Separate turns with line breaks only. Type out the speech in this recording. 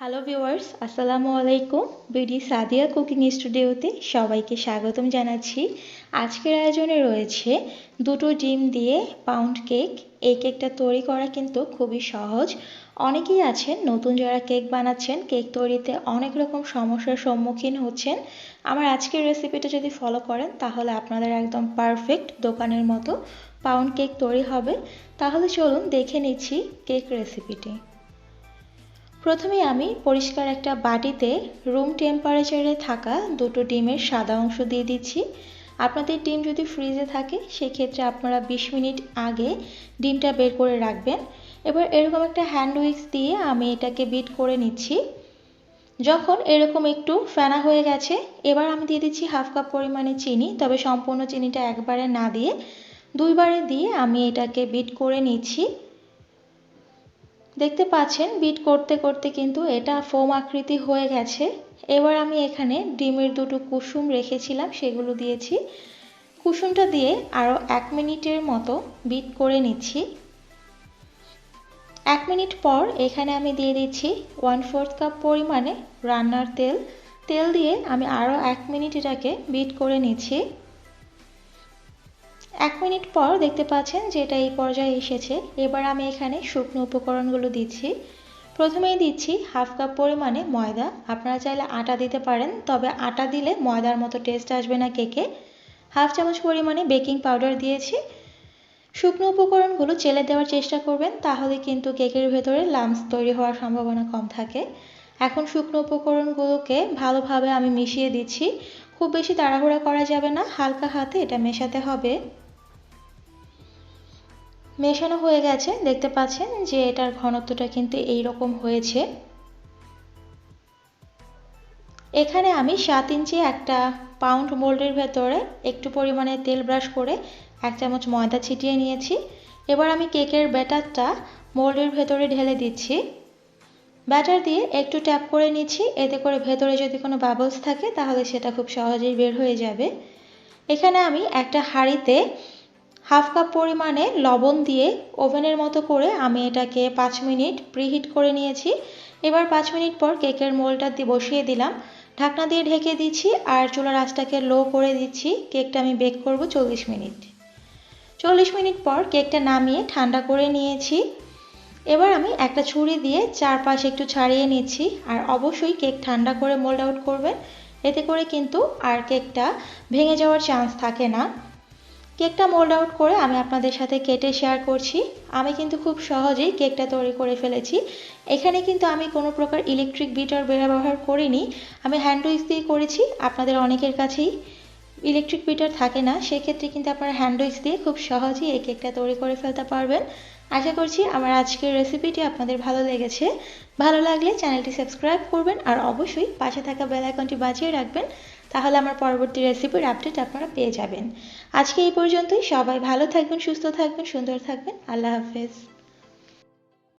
Hello viewers আসসালামু আলাইকুম BD Sadia cooking স্টুডিওতে সবাইকে স্বাগতম জানাচ্ছি। আজকের আয়োজনে রয়েছে দুটো ডিম দিয়ে পাউন্ড কেক এই কেকটা তৈরি করা কিন্তু খুবই সহজ। অনেকেই আছেন, নতুন যারা কেক বানাচ্ছেন কেক তৈরিতে অনেক রকম সমস্যার সম্মুখীন হচ্ছেন। আমার আজকের রেসিপিটা যদি ফলো করেন, তাহলে আপনাদের একদম পারফেক্ট দোকানের মতো পাউন্ড কেক তৈরি হবে। তাহলে চলুন দেখে নিচ্ছি কেক রেসিপিটি প্রথমে আমি পরিষ্কার একটা বাটিতে রুম টেম্পারেচারে থাকা দুটো ডিমের সাদা অংশ দিয়ে দিচ্ছি। আপনাদের ডিম যদি ফ্রিজে থাকে, সেক্ষেত্রে আপনারা বিশ মিনিট আগে ডিমটা বের করে রাখবেন। এবার এরকম একটা হ্যান্ড উইক্স দিয়ে আমি এটাকে বিট করে নিচ্ছি। যখন এরকম একটু ফেনা হয়ে গেছে, এবার আমি দিয়ে দিচ্ছি হাফ কাপ পরিমাণে চিনি, তবে সম্পূর্ণ চিনিটা একবারে না দিয়ে দুইবারে দিয়ে আমি এটাকে বিট করে নিচ্ছি। দেখতে পাচ্ছেন বিট করতে করতে কিন্তু এটা ফোম আকৃতি হয়ে গেছে। এবার আমি এখানে ডিমের দুটো কুসুম রেখেছিলাম, সেগুলো দিয়েছি। কুসুমটা দিয়ে আরও এক মিনিটের মতো বিট করে নিচ্ছি। এক মিনিট পর এখানে আমি দিয়ে দিচ্ছি ওয়ান ফোর্থ কাপ পরিমাণে রান্নার তেল। তেল দিয়ে আমি আরও এক মিনিট এটাকে বিট করে নিচ্ছি। এক মিনিট পর দেখতে পাচ্ছেন যে এটা এই পর্যায়ে এসেছে। এবার আমি এখানে শুকনো উপকরণগুলো দিচ্ছি। প্রথমেই দিচ্ছি হাফ কাপ পরিমাণে ময়দা। আপনারা চাইলে আটা দিতে পারেন, তবে আটা দিলে ময়দার মতো টেস্ট আসবে না কেকে। হাফ চামচ পরিমাণে বেকিং পাউডার দিয়েছি। শুকনো উপকরণগুলো চেলে দেওয়ার চেষ্টা করবেন, তাহলে কিন্তু কেকের ভেতরে লামস তৈরি হওয়ার সম্ভাবনা কম থাকে। এখন শুকনো উপকরণগুলোকে ভালোভাবে আমি মিশিয়ে দিচ্ছি। খুব বেশি তাড়াহুড়া করা যাবে না, হালকা হাতে এটা মেশাতে হবে। মেশানো হয়ে গেছে, দেখতে পাচ্ছেন যে এটার ঘনত্বটা কিন্তু এই রকম হয়েছে। এখানে আমি সাত ইঞ্চি একটা পাউন্ড মোল্ডের ভেতরে একটু পরিমাণে তেল ব্রাশ করে এক চামচ ময়দা ছিটিয়ে নিয়েছি। এবার আমি কেকের ব্যাটারটা মোল্ডের ভেতরে ঢেলে দিচ্ছি। ব্যাটার দিয়ে একটু ট্যাপ করে নিচ্ছি, এতে করে ভেতরে যদি কোনো বাবলস থাকে, তাহলে সেটা খুব সহজেই বের হয়ে যাবে। এখানে আমি একটা হাঁড়িতে হাফ কাপ পরিমাণে লবণ দিয়ে ওভেনের মতো করে আমি এটাকে পাঁচ মিনিট প্রিহিট করে নিয়েছি। এবার পাঁচ মিনিট পর কেকের মোলটা দিয়ে বসিয়ে দিলাম। ঢাকনা দিয়ে ঢেকে দিচ্ছি আর চুলার আঁচটাকে লো করে দিচ্ছি। কেকটা আমি বেক করব চল্লিশ মিনিট। চল্লিশ মিনিট পর কেকটা নামিয়ে ঠান্ডা করে নিয়েছি। একটা ছুরি দিয়ে চারপাশে একটু ছাড়িয়ে নিচ্ছি আর অবশ্যই কেক ঠান্ডা করে মোল্ড আউট করবেন। এতে করে কিন্তু আর কেকটা ভেঙে যাওয়ার চান্স থাকে না। কেকটা মোল্ড আউট করে আমি আপনাদের সাথে কেটে শেয়ার করছি। আমি কিন্তু খুব সহজেই কেকটা তৈরি করে ফেলেছি। এখানে কিন্তু আমি কোনো প্রকার ইলেকট্রিক বিটার ব্যবহার করিনি। আমি হ্যান্ড উইক্স দিয়ে করেছি। আপনাদের অনেকের কাছেই ইলেকট্রিক বিটার থাকে না, সেক্ষেত্রে কিন্তু আপনারা হ্যান্ড দিয়ে খুব সহজেই এই কেকটা তৈরি করে ফেলতে পারবেন। আশা করছি আমার আজকের রেসিপিটি আপনাদের ভালো লেগেছে। ভালো লাগলে চ্যানেলটি সাবস্ক্রাইব করবেন আর অবশ্যই পাশে থাকা বেল আইকনটি বাজিয়ে রাখবেন, তাহলে আমার পরবর্তী রেসিপির আপডেট আপনারা পেয়ে যাবেন। আজকে এই পর্যন্তই। সবাই ভালো থাকবেন, সুস্থ থাকবেন, সুন্দর থাকবেন। আল্লাহ হাফেজ।